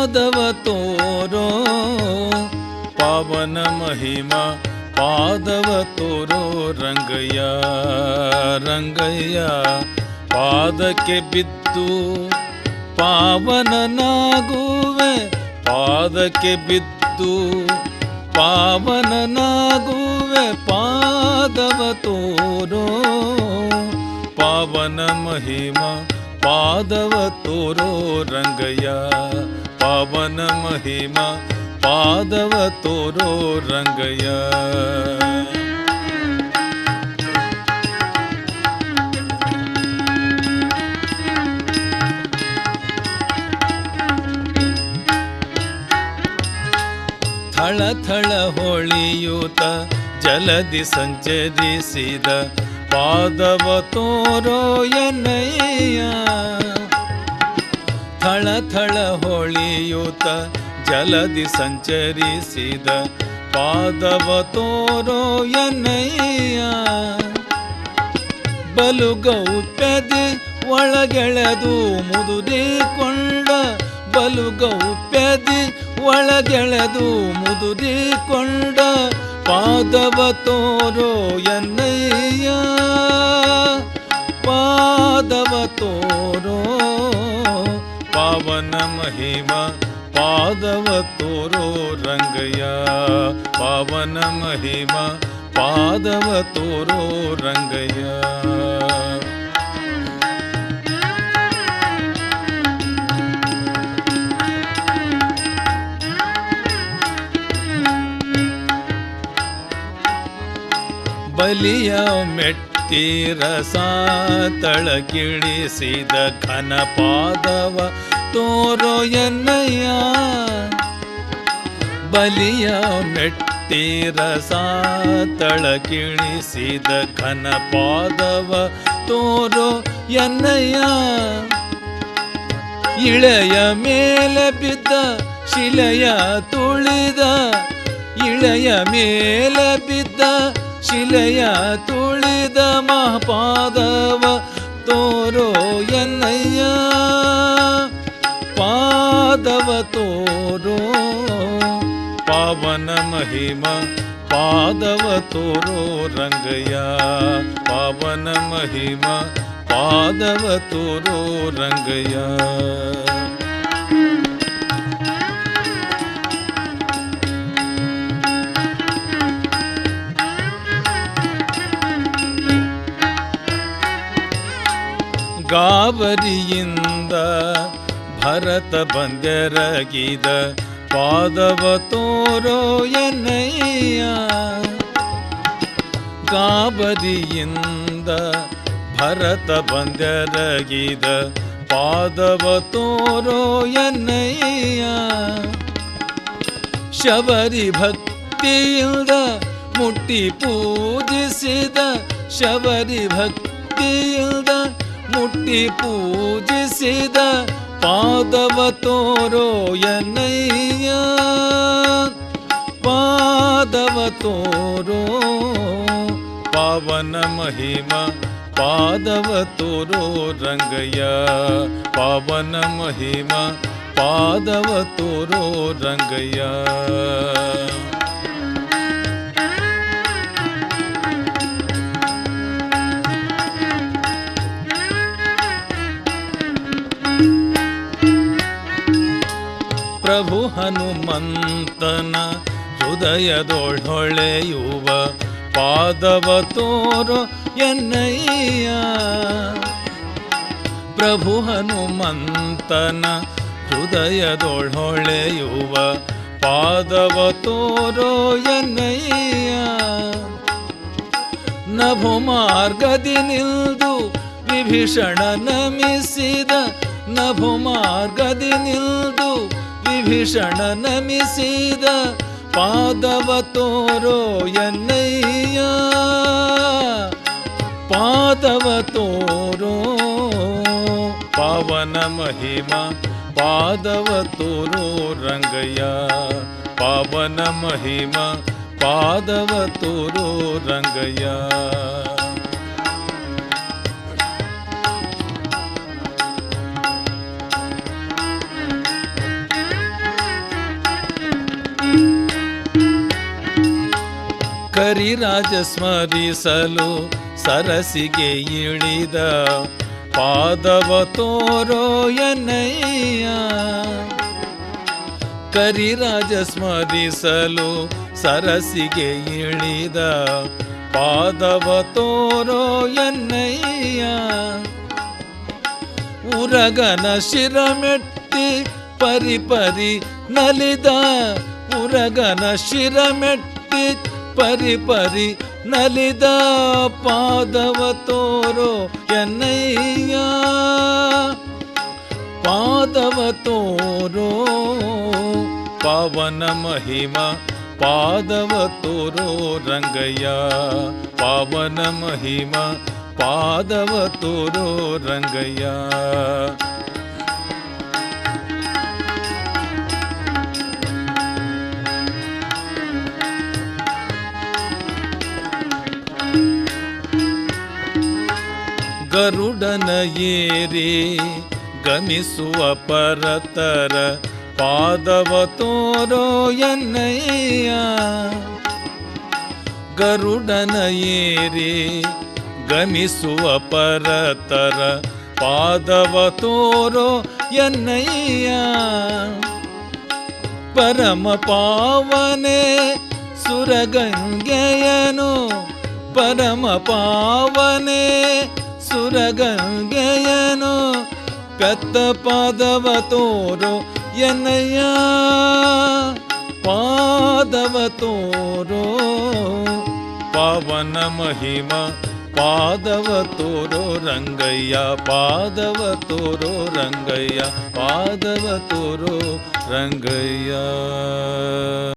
ಪಾದವ ತೋರೋ ಪಾವನ ಮಹಿಮಾ ಪಾದವ ತೋರೋ ರಂಗಯ್ಯ ರಂಗಯ್ಯ ಪಾದಕ್ಕೆ ಬಿದ್ದು ಪಾವನನಾಗುವೆ ಪಾದಕ್ಕೆ ಬಿದ್ದು ಪಾವನನಾಗುವೆ ಪಾದವ ತೋರೋ ಪಾವನ ಮಹಿಮಾ ಪಾದವ ತೋರೋ ರಂಗಯ್ಯ ಪಾವನ ಮಹಿಮಾ ಪಾದವ ತೋರೋ ರಂಗಯ್ಯ ಥಳ ಥಳ ಹೊಳಿಯೂತ ಜಲದಿ ಸಂಚರಿಸಿದ ಪಾದವ ತೋರೋ ಎನ್ನಯ್ಯ ಥಳ ಥಳ ಹೊಳಿಯೂತ ಜಲದಿ ಸಂಚರಿಸಿದ ಪಾದವ ತೋರೋ ಎನ್ನಯ್ಯ. ಬಲು ಗೌಪ್ಯದಿ ಒಳಗೆಳೆದು ಮುದುರಿಕೊಂಡ ಬಲು ಗೌಪ್ಯದಿ ಒಳಗೆಳೆದು ಮುದುರಿಕೊಂಡ ಪಾದವ ತೋರೋ ಎನ್ನಯ್ಯ. ಪಾದವ ತೋರೋ ಪಾವನ ಮಹಿಮಾ ಪಾದವ ತೋರೋ ರಂಗಯ್ಯ ಪಾವನ ಮಹಿಮಾ ಪಾದವ ತೋರೋ ರಂಗಯ್ಯ ಬಲಿಯ ಮೆಟ್ಟಿರ ತಳಗಿಳಿಸಿದ ಘನ ಪಾದವ ತೋರೋ ಎನ್ನಯ್ಯ, ಬಲಿಯ ಮೆಟ್ಟಿರಸ ತಳಕಿಳಿಸಿದ ಘನ ಪಾದವ ತೋರೋ ಎನ್ನಯ್ಯ. ಇಳೆಯ ಮೇಲೆ ಬಿದ್ದ ಶಿಲೆಯ ತುಳಿದ, ಇಳೆಯ ಮೇಲೆ ಬಿದ್ದ ಶಿಲೆಯ ತುಳಿದ ಮಹಾಪಾದವ ತೋರೋ ಎನ್ನಯ್ಯ. माधव तोरो पावन महिमा पादव तोरो रंगया पावन महिमा पादव तोरो रंगया காவரியிந்த ಭರತ ಬಂದೆರಗಿದ ಪಾದವ ತೋರೋ ಎನ್ನಯ್ಯ ಗಾಬರಿಯಿಂದ ಭರತ ಬಂದೆರಗಿದ ಪಾದವ ತೋರೋ ಎನ್ನಯ್ಯ ಶಬರಿ ಭಕ್ತಿಯಿಂದ ಮುಟ್ಟಿ ಪೂಜಿಸಿದ ಶಬರಿ ಭಕ್ತಿಯಿಂದ ಮುಟ್ಟಿ ಪೂಜಿಸಿದ पादव तोरो य नैय। पादव तोरो पावनं महिमा पादव तोरो रङ्गया पावनं महिमा पादव तोरो रङ्गया ಪ್ರಭು ಹನುಮಂತನ ಹೃದಯದೊಳೊಳೆಯುವ ಪಾದವ ತೋರು ಎನ್ನಯ್ಯ. ಪ್ರಭು ಹನುಮಂತನ ಹೃದಯದೊಳೊಳೆಯುವ ಪಾದವ ತೋರೋ ಎನ್ನಯ್ಯ. ನಭು ಮಾರ್ಗದಿ ನಿಲ್ದು ವಿಭೀಷಣ ನಮಿಸಿದ ನಭು ಮಾರ್ಗದಿ ನಿಲ್ದು ವಿಭೀಷಣ ನಮಿಸಿದ ಪಾದವ ತೋರೋ ಎನ್ನಯ್ಯ. ಪಾದವ ತೋರೋ ಪಾವನ ಮಹಿಮಾ, ಪಾದವ ತೋರೋ ರಂಗಯ್ಯ. ಪಾವನ ಮಹಿಮಾ, ಪಾದವ ತೋರೋ ರಂಗಯ್ಯ. ಕರಿರಾಜ ಸ್ಮರಿಸಲು ಸರಸಿಗೆ ಇಳಿದ ಪಾದವ ತೋರೋ ಎನ್ನಯ್ಯ ಕರಿರಾಜ ಸ್ಮರಿಸಲು ಸರಸಿಗೆ ಇಳಿದ ಪಾದವ ತೋರೋ ಎನ್ನಯ್ಯ ಉರಗನ ಶಿರಮೆಟ್ಟಿ ಪರಿ ಪರಿ ನಲಿದ ಉರಗನ ಶಿರಮೆಟ್ಟಿ ಪರಿ ಪರಿ ನಲಿದ ಪಾದವ ತೋರೋ ಎನ್ನಯ್ಯ ಪಾದವ ತೋರೋ ಪಾವನ ಮಹಿಮ ಪಾದವ ತೋರೋ ರಂಗಯ್ಯ ಪಾವನ ಮಹಿಮ ಪಾದವ ತೋರೋ ರಂಗಯ್ಯ ಗರುಡನ ಏರಿ ಗಮಿಸುವ ಪರತರ ಪಾದವ ತೋರೋ ಎನ್ನಯ್ಯ. ಗರುಡನ ಏರಿ ಗಮಿಸುವ ಪರತರ ಪಾದವ ತೋರೋ ಎನ್ನಯ್ಯ. ಪರಮ ಪಾವನೆ ಸುರಗಂಗೆಯನು, ಪರಮ ಪಾವನೆ ಸುರಗಂಗೆಯನು ಪೆತ್ತ ಪಾದವ ತೋರೋ ಎನ್ನಯ್ಯ ಪಾದವ ತೋರೋ ಪಾವನ ಮಹಿಮ ಪಾದವ ತೋರೋ ರಂಗಯ್ಯ ಪಾದವ ತೋರೋ ರಂಗಯ್ಯ ಪಾದವ ತೋರೋ ರಂಗಯ್ಯ